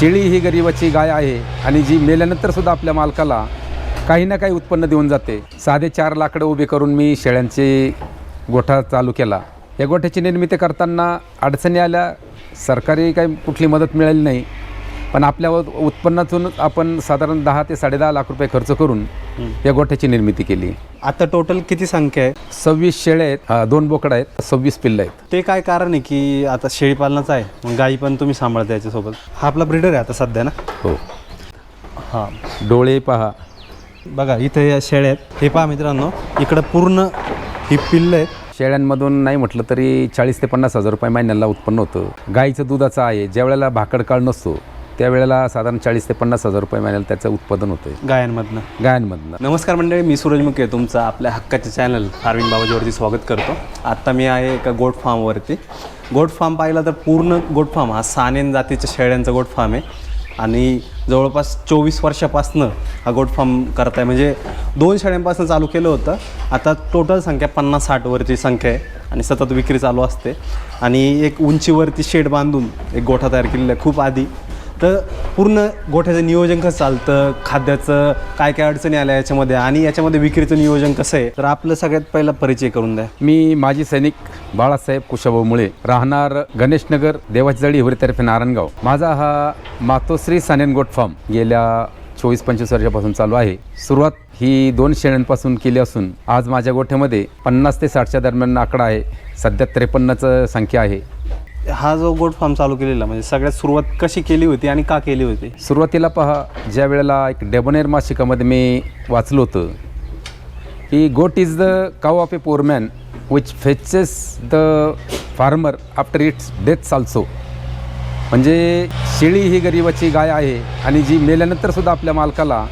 शेळी ही गरिबाची गाय आहे आणि जी मेल्यानंतरसुद्धा आपल्या मालकाला काही ना काही उत्पन्न देऊन जाते. साधे चार लाकडं उभे करून मी शेळ्यांचे गोठा चालू केला. या गोठ्याची निर्मिती करताना अडचणी आल्या सरकारी काही कुठली मदत मिळाली नाही. पण आपल्या उत्पन्नातून आपण साधारण दहा ते साडेदहा लाख रुपये खर्च करून या गोठ्याची निर्मिती केली. आता टोटल किती संख्या आहे? सव्वीस शेळ्या आहेत दोन बोकडं आहेत सव्वीस पिल्लं आहेत. ते काय कारण आहे की आता शेळीपालनाचं आहे मग गाई पण तुम्ही सांभाळता याच्यासोबत. हा आपला ब्रिडर आहे आता सध्या ना? हो. हां. डोळे पहा. बघा इथे या शेळ्या आहेत. हे पहा मित्रांनो इकडं पूर्ण ही पिल्लं आहेत. शेळ्यांमधून नाही म्हटलं तरी चाळीस ते पन्नास हजार रुपये महिन्याला उत्पन्न होतं. गाईचं दुधाचं आहे ज्या वेळेला भाकड काळ नसतो त्यावेळेला साधारण चाळीस ते पन्नास हजार रुपये महिन्याला त्याचं उत्पादन होतं गायांमधनं गायांमधनं नमस्कार मंडळी मी सूरज मुके तुमचं आपल्या हक्काचे चॅनल फार्मिंग बाबाजीवरती स्वागत करतो. आत्ता मी आहे एका गोट फार्मवरती गोट फार्म पाहिला तर पूर्ण गोट फार्म हा सानेन जातीच्या शेळ्यांचा गोट फार्म आहे. आणि जवळपास चोवीस वर्षापासनं हा गोट फार्म करताय. म्हणजे दोन शेळ्यांपासून चालू केलं होतं. आता टोटल संख्या पन्नास साठवरची संख्या आहे आणि सतत विक्री चालू असते. आणि एक उंचीवरती शेड बांधून एक गोठा तयार केलेला आहे खूप आधी. तर पूर्ण गोठ्याचं नियोजन कसं चालतं? खाद्याचं काय काय अडचणी आल्या याच्यामध्ये? आणि याच्यामध्ये विक्रीचं नियोजन कसं आहे? तर आपलं सगळ्यात पहिला परिचय करून द्या. मी माजी सैनिक बाळासाहेब कुशाभाऊ मुळे राहणार गणेशनगर देवाची जळी हिवरीतर्फे नारायणगाव. माझा हा मातोश्री सानेन गोट फार्म गेल्या चोवीस पंचवीस वर्षापासून चालू आहे. सुरुवात ही दोन शेळ्यांपासून केली असून आज माझ्या गोठ्यामध्ये पन्नास ते साठच्या दरम्यान आकडा आहे. सध्या त्रेपन्नचं संख्या आहे. हा जो गोट फार्म चालू केलेला म्हणजे सगळ्यात सुरुवात कशी केली होती आणि का केली होती? सुरुवातीला पहा ज्या वेळेला एक डेबोनेर मासिकामध्ये मी वाचलं होतं की goat is the cow of a poor man which fetches the farmer after its death also म्हणजे शेळी ही गरिबाची गाय आहे आणि जी मेल्यानंतरसुद्धा आपल्या मालकाला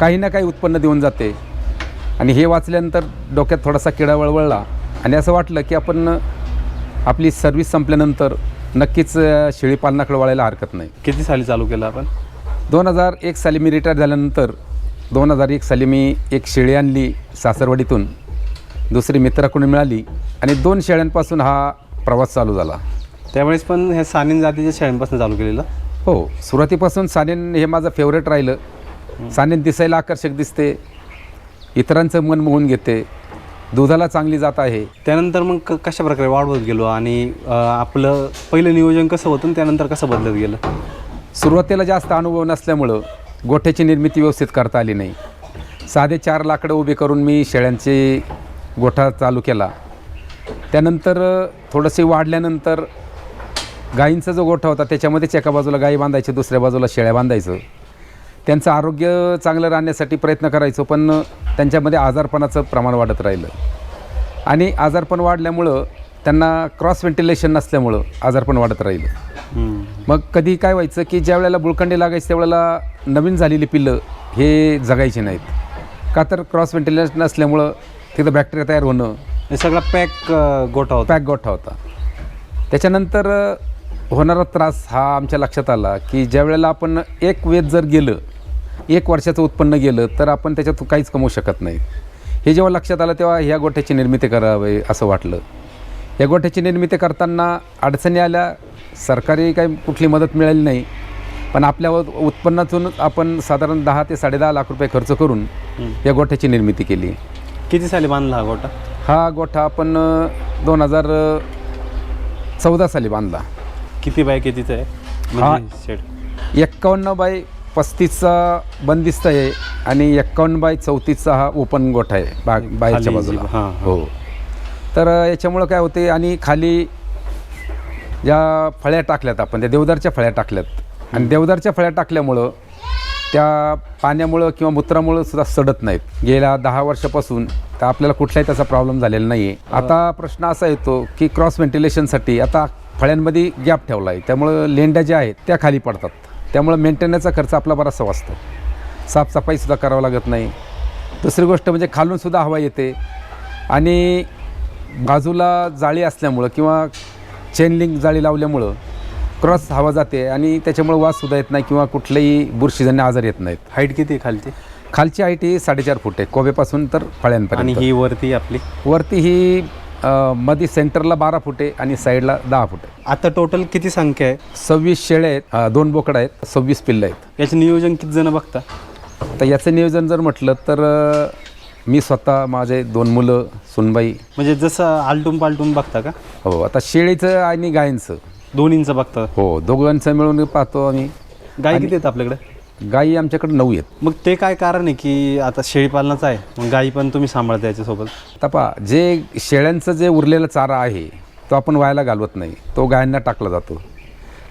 काही ना काही उत्पन्न देऊन जाते. आणि हे वाचल्यानंतर डोक्यात थोडासा किडा वळवळला. आणि असं वाटलं की आपण आपली सर्व्हिस संपल्यानंतर नक्कीच शेळीपालनाकडे वळायला हरकत नाही. किती साली चालू केलं आपण? दोन हजार एक साली मी रिटायर झाल्यानंतर दोन हजार एक साली मी एक शेळी आणली सासरवाडीतून. दुसरी मित्राकडून मिळाली आणि दोन शेळ्यांपासून हा प्रवास चालू झाला. त्यावेळेस पण हे सानीन जातीच्या शेळ्यांपासून चालू केलेलं? हो सुरुवातीपासून सानेन हे माझं फेवरेट राहिलं. सानेन दिसायला आकर्षक दिसते. इतरांचं मन मोहून घेते. दुधाला चांगली जात आहे. त्यानंतर मग क कशा प्रकारे वाढवत गेलो आणि अं, आपलं पहिलं नियोजन कसं होतं आणि त्यानंतर कसं बदलत गेलं? सुरुवातीला जास्त अनुभव नसल्यामुळं गोठ्याची निर्मिती व्यवस्थित करता आली नाही. साधे चार लाकडं उभे करून मी शेळ्यांचे गोठा चालू केला. त्यानंतर अ, थोडंसे वाढल्यानंतर गायींचा जो गोठा होता त्याच्यामध्येच एका बाजूला गाई बांधायचे दुसऱ्या बाजूला शेळ्या बांधायचं. त्यांचं आरोग्य चांगलं राहण्यासाठी प्रयत्न करायचो पण त्यांच्यामध्ये आजारपणाचं प्रमाण वाढत राहिलं. आणि आजारपण वाढल्यामुळं त्यांना क्रॉस व्हेंटिलेशन नसल्यामुळं आजारपण वाढत राहिलं. मग कधी काय व्हायचं की ज्या वेळेला बुळकंडी लागायची त्यावेळेला नवीन झालेली पिल्लं हे जगायची नाहीत. का तर क्रॉस व्हेंटिलेशन नसल्यामुळं तिथं बॅक्टेरिया तयार होणं. हे सगळा पॅक गोठा होता. पॅक गोठा होता. त्याच्यानंतर होणारा त्रास हा आमच्या लक्षात आला की ज्या वेळेला आपण एक वेध जर गेलं एक वर्षाचं उत्पन्न गेलं तर आपण त्याच्यात काहीच कमवू शकत नाही. हे जेव्हा लक्षात आलं तेव्हा ह्या गोठ्याची निर्मिती करावी असं वाटलं. या गोठ्याची निर्मिती करताना अडचणी आल्या सरकारी काही कुठली मदत मिळाली नाही. पण आपल्या उत्पन्नातून आपण साधारण दहा ते साडेदहा लाख रुपये खर्च करून या गोठ्याची निर्मिती केली. किती साली बांधला हा गोठा? हा गोठा आपण दोन हजार चौदा साली बांधला. किती बाय कितीचं आहे? हा. म्हणजे शेड. एक्कावन्न बाय पस्तीसचा बंदिस्त आहे आणि एक्कावन्न बाय चौतीसचा हा ओपन गोठा आहे बा बाहेरच्या बाजूला. हां, हां. तर याच्यामुळं काय होते आणि खाली ज्या फळ्या टाकल्यात आपण त्या देवदारच्या फळ्या टाकल्यात आणि देवदारच्या फळ्या टाकल्यामुळं त्या पाण्यामुळं किंवा मूत्रामुळं सुद्धा सडत नाहीत. गेल्या दहा वर्षापासून तर आपल्याला कुठलाही त्याचा प्रॉब्लेम झालेला नाही आहे आता प्रश्न असा येतो की क्रॉस व्हेंटिलेशनसाठी आता फळ्यांमध्ये गॅप ठेवला आहे. त्यामुळं लेंड्या ज्या आहेत त्या खाली पडतात. त्यामुळं मेंटेनन्सचा खर्च आपला बराचसा वाचतो. साफसफाईसुद्धा करावं लागत नाही. दुसरी गोष्ट म्हणजे खालूनसुद्धा हवा येते. आणि बाजूला जाळी असल्यामुळं किंवा चेन लिंक जाळी लावल्यामुळं क्रॉस हवा जाते आणि त्याच्यामुळं वाससुद्धा येत नाही किंवा कुठलेही बुरशीजन्य आजार येत नाहीत. हाईट किती आहे खालची? खालची हाईट ही साडेचार फूट आहे. कोबेपासून तर आणि फळ्यांपर्यंत ही वरती आपली? वरती ही मध्ये सेंटरला बारा फुटे आणि साईडला दहा फुटे. आता टोटल किती संख्या आहे? सव्वीस शेळे आहेत अ, दोन बोकडं आहेत सव्वीस पिल्लं आहेत. याचं नियोजन किती जण बघता? तर याचं नियोजन जर म्हटलं तर अ, मी स्वतः माझे दोन मुलं सुनबाई. म्हणजे जसं आलटून पालटून बघता का? हो आता शेळीचं आणि गायींचं. दोन्हींचं बघता. हो दोघांचं मिळून पाहतो आम्ही. गाय किती आहेत आपल्याकडे? गायी आमच्याकडे नऊ आहेत. मग ते काय कारण आहे की आता शेळीपालनाचं आहे? मग गायी पण तुम्ही सांभाळता याच्यासोबत? आता पहा जे शेळ्यांचं जे उरलेला चारा आहे तो आपण वायाला घालवत नाही. तो गायांना टाकला जातो.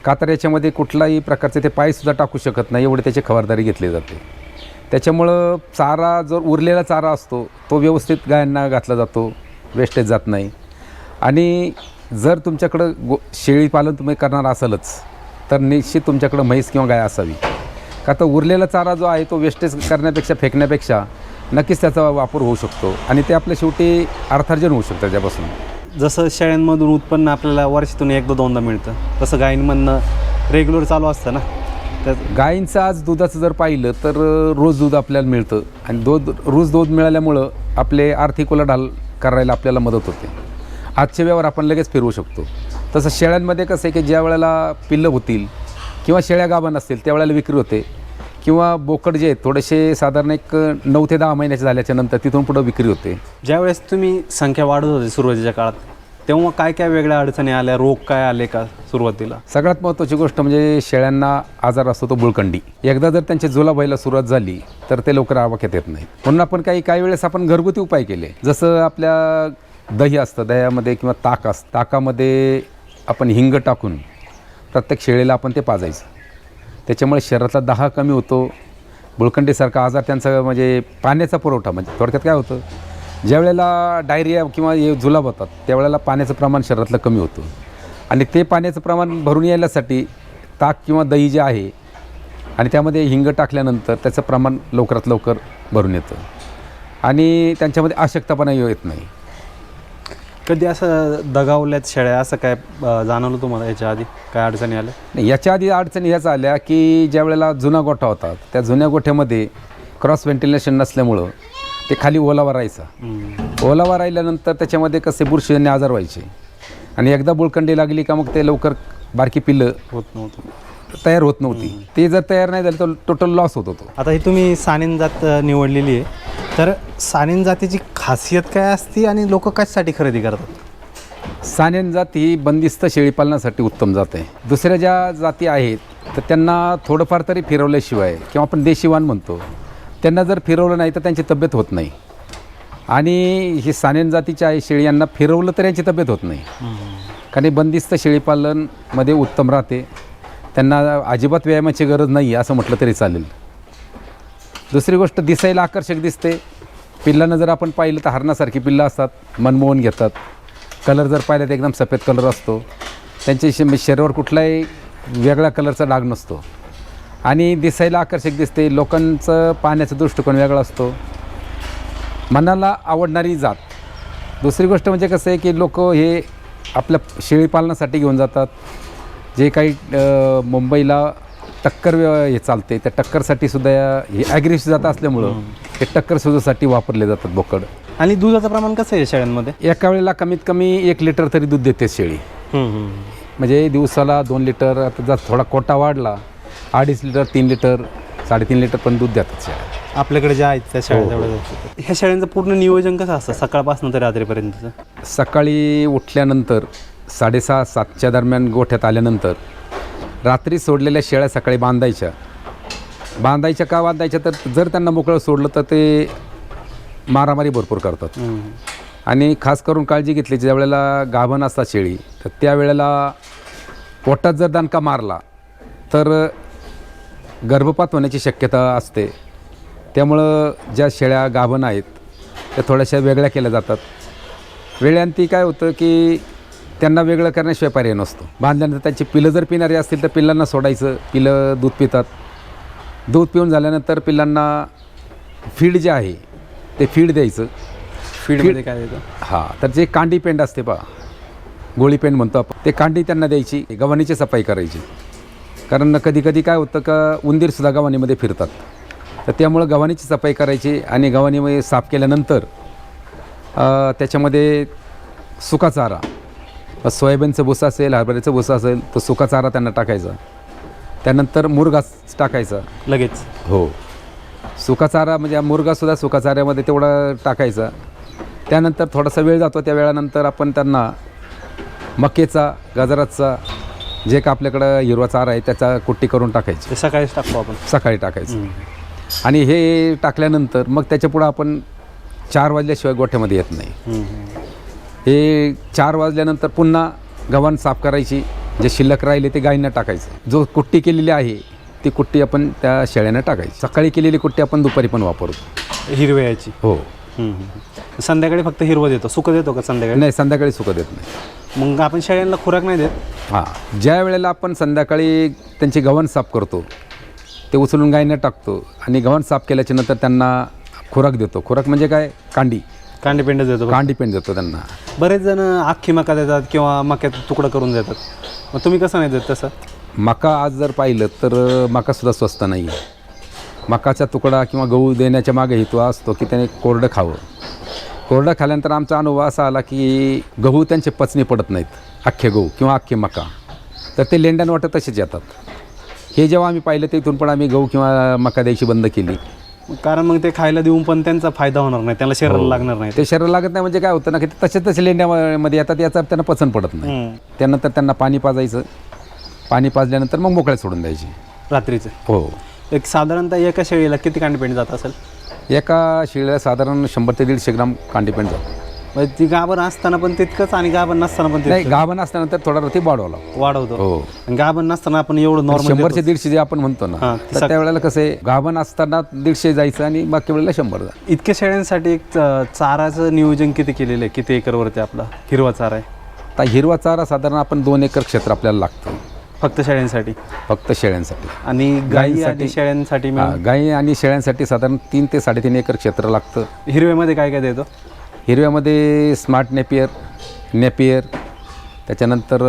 का तर याच्यामध्ये कुठलाही प्रकारचे ते पायसुद्धा टाकू शकत नाही एवढी त्याची खबरदारी घेतली जाते. त्याच्यामुळं चारा जो उरलेला चारा असतो तो व्यवस्थित गायांना घातला जातो वेस्टेज जात नाही. आणि जर तुमच्याकडं गो शेळी पालन तुम्ही करणार असालच तर निश्चित तुमच्याकडं म्हैस किंवा गाय असावी. का तर उरलेला चारा जो आहे तो वेस्टेज करण्यापेक्षा फेकण्यापेक्षा नक्कीच त्याचा वापर होऊ शकतो. आणि ते आपल्या शेवटी अर्थार्जन होऊ शकतं त्याच्यापासून. जसं शेळ्यांमधून उत्पन्न आपल्याला वर्षातून एकदा दोनदा मिळतं. तसं गायींमधनं रेग्युलर चालू असतं ना. त्यात गायींचं आज दुधाचं जर पाहिलं तर रोज दूध आपल्याला मिळतं. आणि दूध रोज दूध मिळाल्यामुळं आपले आर्थिक उलाढाल करायला आपल्याला मदत होते. आजचे व्यवहार आपण लगेच फिरवू शकतो. तसं शेळ्यांमध्ये कसं आहे की ज्या वेळेला पिल्लं होतील किंवा शेळ्या गाभण असतील त्यावेळेला विक्री होते. किंवा बोकड जे आहेत थोडेसे साधारण एक नऊ ते दहा महिन्याचे झाल्याच्यानंतर तिथून पुढं विक्री होते. ज्यावेळेस तुम्ही संख्या वाढत होती सुरुवातीच्या काळात तेव्हा काय काय वेगळ्या अडचणी आल्या? रोग काय आले का सुरुवातीला? सगळ्यात महत्त्वाची गोष्ट म्हणजे शेळ्यांना आजार असतो तो बुळकंडी एकदा जर त्यांच्या जुला व्हायला सुरुवात झाली तर ते लवकर आवाक्यात येत नाही म्हणून आपण काही काही वेळेस आपण घरगुती उपाय केले. जसं आपल्या दही असतं दह्यामध्ये किंवा ताक असतं. ताकामध्ये आपण हिंग टाकून प्रत्येक शेळीला आपण ते पाजायचं. त्याच्यामुळे शरीरातला दहा कमी होतो. बुळकंडीसारखा आजार त्यांचा म्हणजे पाण्याचा पुरवठा म्हणजे थोडक्यात काय होतं ज्यावेळेला डायरिया किंवा हे जुलाब होतात त्यावेळेला पाण्याचं प्रमाण शरीरातलं कमी होतं. आणि ते पाण्याचं प्रमाण भरून यायलासाठी ताक किंवा दही जे आहे आणि त्यामध्ये हिंग टाकल्यानंतर त्याचं प्रमाण लवकरात लवकर भरून येतं. आणि त्यांच्यामध्ये अशक्तपणा येत नाही. कधी असं दगावल्यात शेळ्या? असं काय अं, जाणवलं तुम्हाला याच्या आधी? काय अडचणी आल्या? नाही याच्या आधी अडचणी ह्याच आल्या की ज्या वेळेला जुना गोठा होता त्या जुन्या गोठ्यामध्ये क्रॉस व्हेंटिलेशन नसल्यामुळं ते खाली ओलावा राहायचा. ओलावा राहिल्यानंतर त्याच्यामध्ये कसे बुरशीजन्य आजार व्हायचे. आणि एकदा बुळकंडी लागली का मग ते लवकर बारकी पिल्लं होत नव्हतं. तयार होत नव्हती. ते जर तयार नाही झाली तर टोटल लॉस होत होतो. आता ही तुम्ही सानेन जात अं, निवडलेली आहे. तर सानेन जातीची खासियत काय असते आणि लोक कशासाठी खरेदी करतात? सानेन जात ही बंदिस्त शेळीपालनासाठी उत्तम जात आहे. दुसऱ्या ज्या जाती आहेत तर त्यांना थोडंफार तरी फिरवल्याशिवाय किंवा आपण देशीवान म्हणतो त्यांना जर फिरवलं नाही तर त्यांची तब्येत होत नाही. आणि ही सानेन जातीची आहे शेळी यांना फिरवलं तर यांची तब्येत होत नाही. कारण हे बंदिस्त शेळीपालनमध्ये उत्तम राहते. त्यांना अजिबात व्यायामाची गरज नाही असं म्हटलं तरी चालेल. दुसरी गोष्ट दिसायला आकर्षक दिसते. पिल्लांना जर आपण पाहिलं तर हरणासारखी पिल्लं असतात मनमोहन घेतात. कलर जर पाहिलं तर एकदम सफेद कलर असतो. त्यांच्या शे शरीरावर कुठलाही वेगळ्या कलरचा डाग नसतो. आणि दिसायला आकर्षक दिसते. लोकांचं पाहण्याचा दृष्टिकोन वेगळा असतो. मनाला आवडणारी जात. दुसरी गोष्ट म्हणजे कसं आहे की लोक हे आपल्या शेळीपालनासाठी घेऊन जातात. जे काही मुंबईला टक्कर हे चालते त्या टक्करसाठी सुद्धा या- हे ॲग्रेसिव्ह जात असल्यामुळं हे टक्कर सुद्धासाठी वापरले जातात बोकड. आणि दुधाचं प्रमाण कसं आहे शेळ्यांमध्ये? एका वेळेला कमीत कमी एक लिटर तरी दूध देते शेळी. म्हणजे दिवसाला दोन लिटर आता जर थोडा कोटा वाढला अडीच लिटर तीन लिटर साडेतीन लिटर पण दूध देतात शेळ्या. आपल्याकडे ज्या आहेत त्या शेळ्या हो, हो. तेवढ्या ह्या शेळ्यांचं पूर्ण नियोजन कसं असतं सकाळपासून ते रात्रीपर्यंतचं? सकाळी उठल्यानंतर साडेसहा सातच्या दरम्यान गोठ्यात आल्यानंतर रात्री सोडलेल्या शेळ्या सकाळी बांधायच्या. बांधायच्या का बांधायच्या तर जर त्यांना मोकळं सोडलं तर ते मारामारी भरपूर करतात. आणि खास करून काळजी घेतली ज्या वेळेला गाभण असतात शेळी तर त्यावेळेला पोटात जर दणका मारला तर गर्भपात होण्याची शक्यता असते. त्यामुळं ज्या शेळ्या गाभण आहेत त्या थोड्याशा वेगळ्या केल्या जातात. वेळांती काय होतं की त्यांना वेगळं करण्याशिवाय पर्याय नसतो. बांधल्यानंतर त्यांची पिलं जर पिणारी असतील तर पिल्लांना सोडायचं. पिलं दूध पितात. दूध पिऊन झाल्यानंतर पिल्लांना फीड जे आहे ते फीड द्यायचं. फीडमध्ये काय येतं हां तर जे कांडी पेंड असते पहा गोळी पेंड म्हणतो आपण ते कांडी त्यांना द्यायची गव्हाणीची सफाई करायची. कारण कधी कधी काय होतं का उंदीरसुद्धा गव्हाणीमध्ये फिरतात. तर त्यामुळं गव्हाणीची सफाई करायची आणि गव्हाणीमध्ये साफ केल्यानंतर त्याच्यामध्ये सुका चारा सोयाबीनचं भुसा असेल हरभऱ्याचं भुसा असेल तो सुका चारा त्यांना टाकायचा. त्यानंतर मुरघास टाकायचा. लगेच. हो. सुका चारा म्हणजे मुरगासुद्धा सुका चाऱ्यामध्ये तेवढा टाकायचा. त्यानंतर थोडासा वेळ जातो त्या वेळानंतर आपण त्यांना मकेचा गाजराचा जे का आपल्याकडं हिरवा चारा आहे त्याचा कुट्टी करून टाकायची. सकाळीच टाकतो आपण. सकाळी टाकायचं. आणि हे टाकल्यानंतर मग त्याच्यापुढं आपण चार वाजल्याशिवाय गोठ्यामध्ये येत नाही. हे चार वाजल्यानंतर पुन्हा गव्हाण साफ करायची. जे शिल्लक राहिले ते गायींना टाकायचं. जो कुट्टी केलेली आहे ती कुट्टी आपण त्या शेळ्यांना टाकायची. सकाळी केलेली कुट्टी आपण दुपारी पण वापरतो. हिरव्याची हो. संध्याकाळी फक्त हिरवं देतो. सुकं देतो का संध्याकाळी? नाही संध्याकाळी सुकं देत नाही. मग आपण शेळ्यांना खुराक नाही देत? हां. ज्या वेळेला आपण संध्याकाळी त्यांची गव्हाण साफ करतो ते उचलून गायींना टाकतो आणि गव्हाण साफ केल्याच्यानंतर त्यांना खुराक देतो. खुराक म्हणजे काय? कांडी. कांडे पेंड देतो का? कांडी पेंड देतो त्यांना. बरेच जण अख्खी मका देतात किंवा मक्याचा तुकडा करून देतात. मग तुम्ही कसं नाही देत तसं? मका आज जर पाहिलं तर मकासुद्धा स्वस्त नाही. आहे मकाचा तुकडा किंवा गहू देण्याच्या मागे हेतू असतो की त्याने कोरडं खावं. कोरडं खाल्यानंतर आमचा अनुभव असा आला की गहू त्यांचे पचनी पडत नाहीत. अख्खे गहू किंवा अख्खे मका. तर ते लेंड्यान वाटत तसेच येतात. हे जेव्हा आम्ही पाहिलं ते इथून पण आम्ही गहू किंवा मका द्यायची बंद केली. कारण मग ते खायला देऊन पण त्यांचा फायदा होणार नाही त्याला शरीराला लागणार नाही. ते शरीर लागत नाही म्हणजे काय होतं ना की ते तसे तसे लेंड्यामध्ये येतात याचा त्यांना पचन पडत नाही. हम्म. त्यानंतर त्यांना पाणी पाजायचं. पाणी पाजल्यानंतर मग मोकळ्या सोडून द्यायची. रात्रीचं. हो. एक साधारणतः एका शेळीला किती कांडे पेंड जात असेल? एका शिळेला साधारण शंभर ते दीडशे ग्राम कांडीपेंड जातो. म्हणजे ती गाभण असताना पण तितकंच आणि गाभण नसताना पण नाही तितकंच. गाभण असल्यानंतर थोडा रती वाढवला वाढवतो. हो. आणि गाभण नसताना आपण एवढं नॉर्मल शंभरचे दीडशे जे आपण म्हणतो ना हां, तर त्यावेळेला कसं आहे गाभण असताना दीडशे जायचं आणि बाकी वेळेला शंभर जा इतक्या शेळ्यांसाठी एक च- चाराचं नियोजन किती केलेलं आहे? किती एकरवरती आपला हिरवा चारा आहे? आता हिरवा चारा साधारण आपण दोन एकर क्षेत्र आपल्याला लागतं. फक्त शेळ्यांसाठी फक्त शेळ्यांसाठी आणि गाई आणि शेळ्यांसाठी हा, मिळून? गाई आणि शेळ्यांसाठी साधारण तीन ते साडेतीन एकर क्षेत्र लागतं. हिरव्यामध्ये काय काय देतो? हिरव्यामध्ये स्मार्ट नेपियर नेपियर त्याच्यानंतर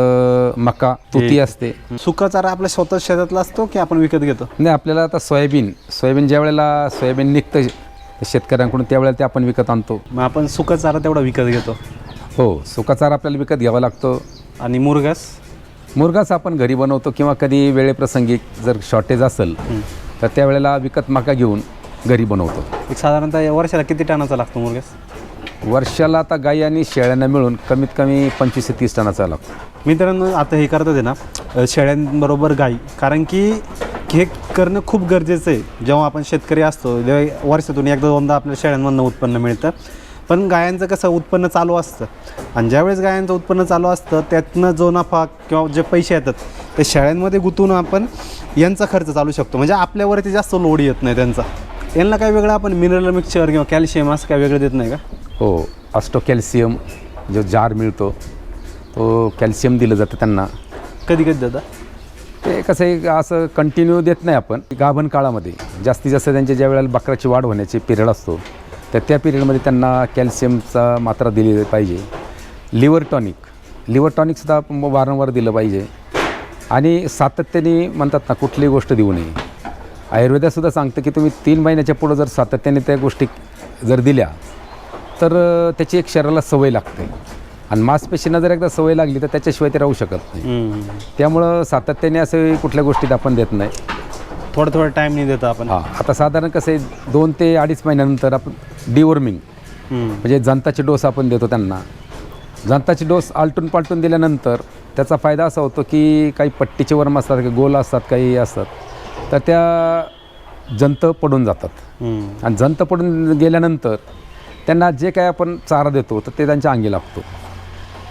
मका तुती असते. सुका चारा आपल्या स्वतः शेतातला असतो की आपण विकत घेतो? नाही आपल्याला आता सोयाबीन सोयाबीन ज्या वेळेला सोयाबीन निघतं शेतकऱ्यांकडून त्यावेळेला ते आपण विकत आणतो. मग आपण सुका चारा तेवढा विकत घेतो. हो सुका चारा आपल्याला विकत घ्यावा लागतो. आणि मुरगास? मुरगास आपण घरी बनवतो किंवा कधी वेळेप्रसंगी जर शॉर्टेज असेल तर त्यावेळेला विकत मका घेऊन घरी बनवतो. एक साधारणतः वर्षाला किती टनाचा लागतो मुरगास? वर्षाला आता गाई आणि शेळ्यांना मिळून कमीत कमी पंचवीस ते तीस टनाचा लागतो मित्रांनो आता हे करतात आहे ना अ, शेळ्यांबरोबर गाई. कारण की हे करणं खूप गरजेचं आहे. जेव्हा आपण शेतकरी असतो जेव्हा वर्षातून एकदा दोनदा आपल्या शेळ्यांमधनं उत्पन्न मिळतं. पण गायांचं कसं उत्पन्न चालू असतं. आणि ज्यावेळेस गायांचं उत्पन्न चालू असतं त्यातनं जो नफा किंवा जे पैसे येतात ते शेळ्यांमध्ये गुंतवून आपण यांचा खर्च चालू शकतो. म्हणजे आपल्यावरती जास्त लोड येत नाही त्यांचा. यांना काय वेगळं आपण मिनरल मिक्सचर किंवा कॅल्शियम असं काय वेगळं देत नाही का? हो अस्टो कॅल्शियम जो जार मिळतो तो कॅल्शियम दिलं जातं त्यांना. कधी कधी देता ते कसं आहे असं कंटिन्यू देत नाही आपण. गाभण काळामध्ये जास्तीत जास्त त्यांच्या ज्या वेळेला बकराची वाढ होण्याची पिरियड असतो तर त्या पिरियडमध्ये त्यांना कॅल्शियमचा मात्रा दिली पाहिजे. लिव्हर टॉनिक लिव्हर टॉनिकसुद्धा वारंवार दिलं पाहिजे. आणि सातत्याने म्हणतात ना कुठलीही गोष्ट देऊ नये. आयुर्वेदासुद्धा सांगतं की तुम्ही तीन महिन्याच्या पुढं जर सातत्याने त्या गोष्टी जर दिल्या तर त्याची एक शरीराला सवय लागते. आणि मांसपेशींना जर एकदा सवय लागली तर त्याच्याशिवाय ते राहू शकत नाही. त्यामुळं सातत्याने असे कुठल्या गोष्टीत आपण देत नाही. थोडं थोडं टाईम नाही देता आपण. हां. आता साधारण कसं आहे दोन ते अडीच महिन्यानंतर आपण डिवॉर्मिंग. म्हणजे जंताची डोस आपण देतो त्यांना. जंताची डोस आलटून पालटून दिल्यानंतर त्याचा फायदा असा होतो की काही पट्टीचे वर्म असतात काही गोल असतात काही असतात. तर त्या जंत पडून जातात. आणि जंत पडून गेल्यानंतर त्यांना जे काय आपण चारा देतो तर ते त्यांच्या अंगी लागतो.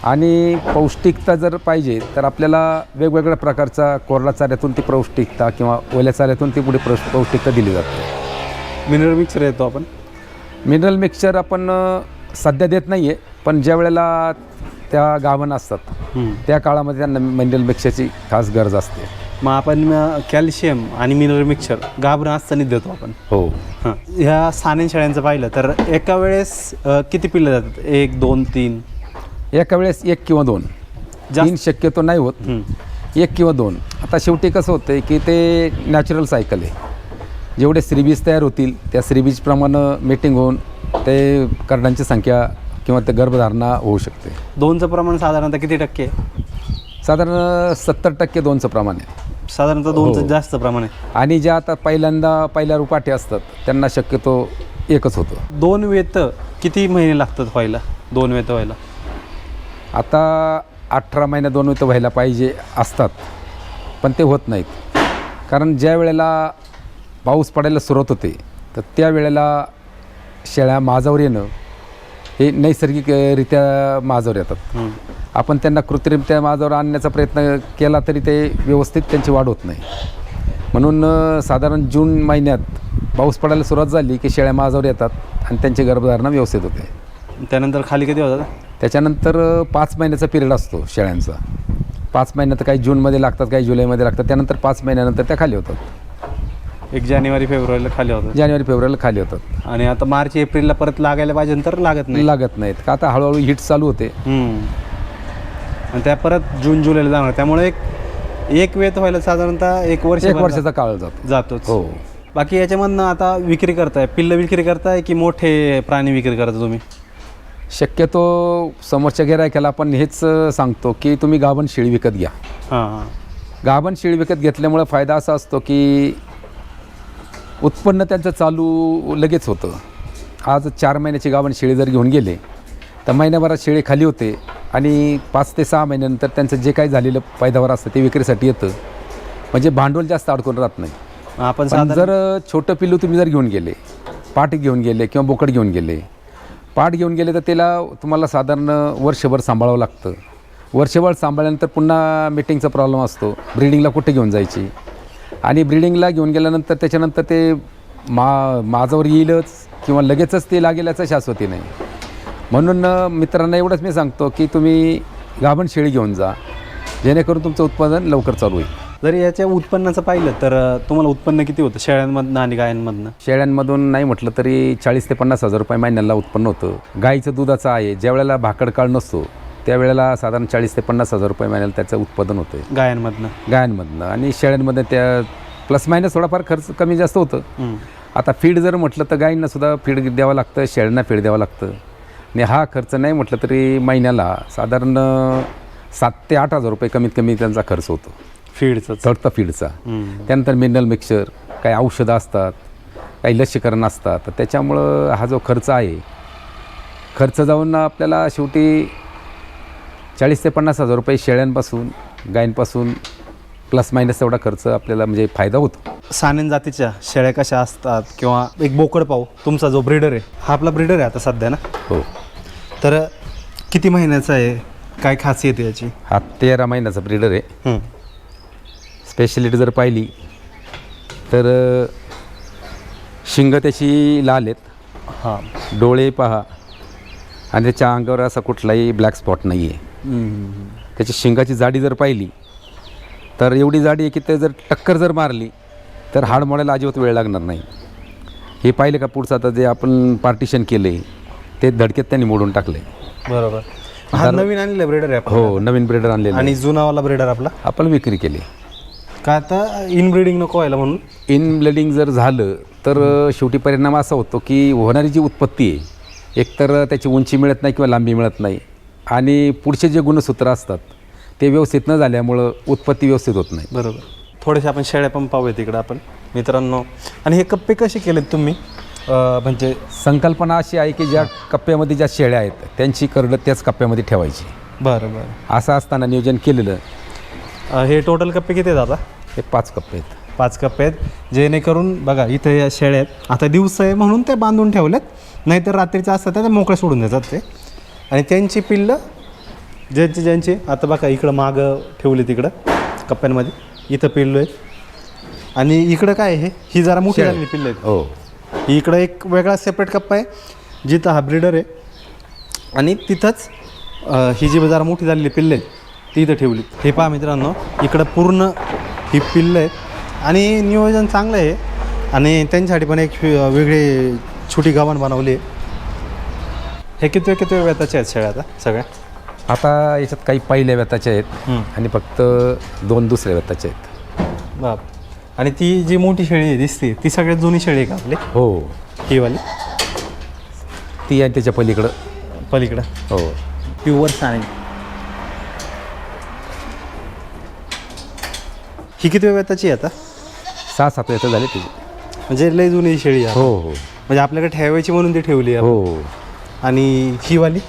आणि पौष्टिकता जर पाहिजे तर आपल्याला वेगवेगळ्या प्रकारचा कोरडा चाऱ्यातून ती पौष्टिकता किंवा ओल्या चाऱ्यातून ती पुढे प्रौ पौष्टिकता दिली जाते. मिनरल मिक्सर येतो आपण? मिनरल मिक्सचर आपण सध्या देत नाही आहे पण ज्या वेळेला त्या गाभण असतात त्या काळामध्ये त्यांना मिनरल मिक्सरची खास गरज असते. मग आपण कॅल्शियम आणि मिनरल मिक्सर घाबरं असताना देतो आपण. हो. हां. ह्या सानेन शेळ्यांचं पाहिलं तर एका वेळेस अ, किती पिल्लं जातात? एक दोन तीन? एका वेळेस एक किंवा दोन. जास्त- तीन शक्यतो नाही होत. एक किंवा दोन. आता शेवटी कसं होतं की ते नॅचरल सायकल आहे. जेवढे श्रीबीज तयार होतील त्या श्रीबीजप्रमाणे मीटिंग होऊन ते कर्डांची संख्या किंवा ते गर्भधारणा होऊ शकते. दोनचं प्रमाण साधारणतः किती टक्के? साधारण सत्तर टक्के दोनचं प्रमाण आहे. साधारणतः दोनचं जास्त प्रमाण. आहे आणि ज्या आता पहिल्यांदा पहिल्या रुपाटे असतात त्यांना शक्यतो एकच होतं. दोन वेत किती महिने लागतात व्हायला? दोन वेत व्हायला. आता अठरा महिने दोन इथं व्हायला पाहिजे असतात पण ते होत नाहीत. कारण ज्या वेळेला पाऊस पडायला सुरुवात होते तर त्या वेळेला शेळ्या माझावर येणं हे नैसर्गिकरित्या माझावर येतात. आपण त्यांना कृत्रिम त्या माझावर आणण्याचा प्रयत्न केला तरी ते व्यवस्थित त्यांची वाढ होत नाही. म्हणून साधारण जून महिन्यात पाऊस पडायला सुरुवात झाली की शेळ्या माझावर येतात आणि त्यांची गर्भधारणा व्यवस्थित होते. त्यानंतर खाली किती होतात? त्याच्यानंतर पाच महिन्याचा पिरियड असतो शेळ्यांचा. पाच महिन्यात काही जूनमध्ये लागतात काही जुलैमध्ये लागतात. त्यानंतर पाच महिन्यानंतर त्या खाली होतात. एक जानेवारी फेब्रुवारीला खाली होतात. जानेवारी फेब्रुवारीला खाली होतात. आणि आता मार्च एप्रिलला परत लागायला पाहिजे तर लागत नाही. लागत नाहीत. का आता हळूहळू हिट चालू होते. हम्म. आणि त्या परत जून जुलैला जाणार. त्यामुळे एक एक वेत व्हायला साधारणतः एक वर्ष एक वर्षाचा काळ जातो. जातोच. हो. बाकी याच्यामधनं आता विक्री करताय. पिल्ल विक्री करताय की मोठे प्राणी विक्री करता तुम्ही? शक्यतो समोरच्या गिरायकाला आपण हेच अ, सांगतो की तुम्ही गाभण शेळी विकत घ्या. हां. गाभण शेळी विकत घेतल्यामुळं फायदा असा असतो की उत्पन्न त्यांचं चालू लगेच होतं. आज चार महिन्याची गाभण शेळी जर घेऊन गेले तर महिन्याभरात शेळी खाली होते आणि पाच ते सहा महिन्यानंतर त्यांचं जे काही झालेलं पैदावार असतं ते विक्रीसाठी येतं. म्हणजे भांडवल जास्त अडकून राहत नाही. आपण साधारण जर छोटं पिल्लू तुम्ही जर घेऊन गेले पाट घेऊन गेले किंवा बोकड घेऊन गेले पाट घेऊन गेले तर त्याला तुम्हाला साधारण वर्षभर सांभाळावं लागतं. वर्षभर सांभाळल्यानंतर पुन्हा मिटिंगचा प्रॉब्लेम असतो. ब्रिडिंगला कुठे घेऊन जायची? आणि ब्रिडिंगला घेऊन गेल्यानंतर त्याच्यानंतर ते मा माझावर येईलच किंवा लगेचच ते लागेल याचं शाश्वती नाही. म्हणून मित्रांना एवढंच मी सांगतो की तुम्ही गाभण शेळी घेऊन जा. जेणेकरून तुमचं उत्पादन लवकर चालू होईल. जर याच्या उत्पन्नाचं पाहिलं तर तुम्हाला उत्पन्न किती होतं? शेळ्यांमधनं आणि गायांमधनं? शेळ्यांमधून नाही म्हटलं तरी चाळीस ते पन्नास हजार रुपये महिन्याला उत्पन्न होतं. गाईचं दुधाचं आहे. ज्या वेळेला भाकड काळ नसतो त्यावेळेला साधारण चाळीस ते पन्नास हजार रुपये महिन्याला त्याचं उत्पादन होतं गायांमधनं गायांमधनं आणि शेळ्यांमध्ये त्या प्लस मायनस थोडाफार खर्च कमी जास्त होतं. आता फीड जर म्हटलं तर गाईंना सुद्धा फीड द्यावं लागतं शेळ्यांना फीड द्यावं लागतं. आणि हा खर्च नाही म्हटलं तरी महिन्याला साधारण सात ते आठ हजार रुपये कमीत कमी त्यांचा खर्च होतो. फीडचं चढता फीडचा त्यानंतर मिनरल मिक्सर काही औषधं असतात काही लसीकरण असतात. तर त्याच्यामुळं हा जो खर्च आहे खर्च जाऊन आपल्याला शेवटी चाळीस ते पन्नास हजार रुपये शेळ्यांपासून गायींपासून प्लस मायनस तेवढा खर्च आपल्याला म्हणजे फायदा होतो. सानेन जातीच्या शेळ्या कशा असतात किंवा एक बोकड पाहू तुमचा जो ब्रीडर आहे हा आपला ब्रीडर आहे आता सध्या ना? हो. तर किती महिन्याचा आहे? काय खासियत आहे याची? हा तेरा महिन्याचा ब्रीडर आहे. स्पेशलिटी जर पाहिली तर अ, शिंग त्याची लाल आहेत. हां. डोळे पहा. आणि त्याच्या अंगावर असा कुठलाही ब्लॅक स्पॉट नाही आहे. त्याची शिंगाची जाडी जर पाहिली तर एवढी जाडी आहे की ते जर टक्कर जर मारली तर हाड मोडायला अजिबात वेळ लागणार नाही. हे पाहिलं का पुढचं आता जे आपण पार्टिशन केले ते धडकेत त्यांनी मोडून टाकले. बरोबर. हा नवीन आणलेला ब्रीडर आहे हो नवीन ब्रेडर आणलेले आणि जुनावाला ब्रीडर आपला? आपण विक्री केली. काय आता इनब्रीडिंग नको व्हायला म्हणून? इन ब्लडिंग जर झालं तर शेवटी परिणाम असा होतो की होणारी जी उत्पत्ती आहे एकतर त्याची उंची मिळत नाही किंवा लांबी मिळत नाही. आणि पुढचे जे गुणसूत्र असतात ते व्यवस्थित न झाल्यामुळं उत्पत्ती व्यवस्थित होत नाही. बरोबर. थोडेसे आपण शेळ्या पण पाहूया तिकडं आपण मित्रांनो. आणि हे कप्पे कसे केलेत तुम्ही? अं, म्हणजे संकल्पना अशी आहे की ज्या कप्प्यामध्ये ज्या शेळ्या आहेत त्यांची करडं त्याच कप्प्यामध्ये ठेवायची. बरं बरं. असं असताना नियोजन केलेलं. अं, हे टोटल कप्पे किती आहेत आता? हे पाच कप्पे आहेत. पाच कप्पे आहेत. जेणेकरून बघा इथं या शेळ्या आहेत. आता दिवस आहे म्हणून ते बांधून ठेवलेत. नाहीतर रात्रीचं असतं ते मोकळे सोडून देतात ते. आणि त्यांची पिल्लं ज्यांची ज्यांची आता बघा इकडं मागं ठेवली तिकडं कप्प्यांमध्ये इथं पिल्लं आहेत. आणि इकडं काय आहे ही जरा मोठी. झालेली पिल्लं आहेत. हो. ही इकडं एक वेगळा सेपरेट कप्पा आहे जिथं हा ब्रीडर आहे. आणि तिथंच ही जी जरा मोठी झालेली पिल्लं आहेत ती इथं ठेवली. हे पहा मित्रांनो इकडं पूर्ण ही पिल्लं आहेत. आणि नियोजन चांगलं आहे. आणि त्यांच्यासाठी पण एक वेगळी छोटी गव्हाण बनवली आहे. हे किती किती वेताचे आहेत शेळ्या आता सगळ्या आता याच्यात काही पहिल्या व्यताच्या आहेत. आणि फक्त दोन दुसऱ्या व्यताच्या आहेत. बाप. आणि ती जी मोठी शेळी आहे दिसते ती सगळ्यात जुनी शेळी आहे का आपली? हो. ही वाली? ती आहे त्याच्या पलीकडं. पलीकडं? हो. प्युअर साने. ही किती वेळाची आहे आता? सहा सात येतं झाले तिचे म्हणजे लय जुनी शेळी आहे. हो हो. म्हणजे आपल्याकडे ठेवायची म्हणून ती ठेवली आहे. हो. आणि ही वाली?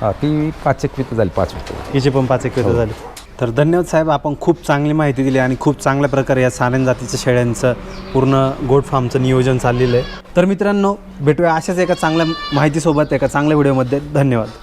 हा ती पाच एक वित झाली पाच वित हिचे पण पाच एक वेळ झाले. तर धन्यवाद साहेब आपण खूप चांगली माहिती दिली आणि खूप चांगल्या प्रकारे या सानेन जातीच्या शेळ्यांचं पूर्ण गोट फार्मचं नियोजन चाललेलं आहे. तर मित्रांनो भेटूया अशाच एका चांगल्या माहितीसोबत एका चांगल्या व्हिडिओमध्ये. धन्यवाद.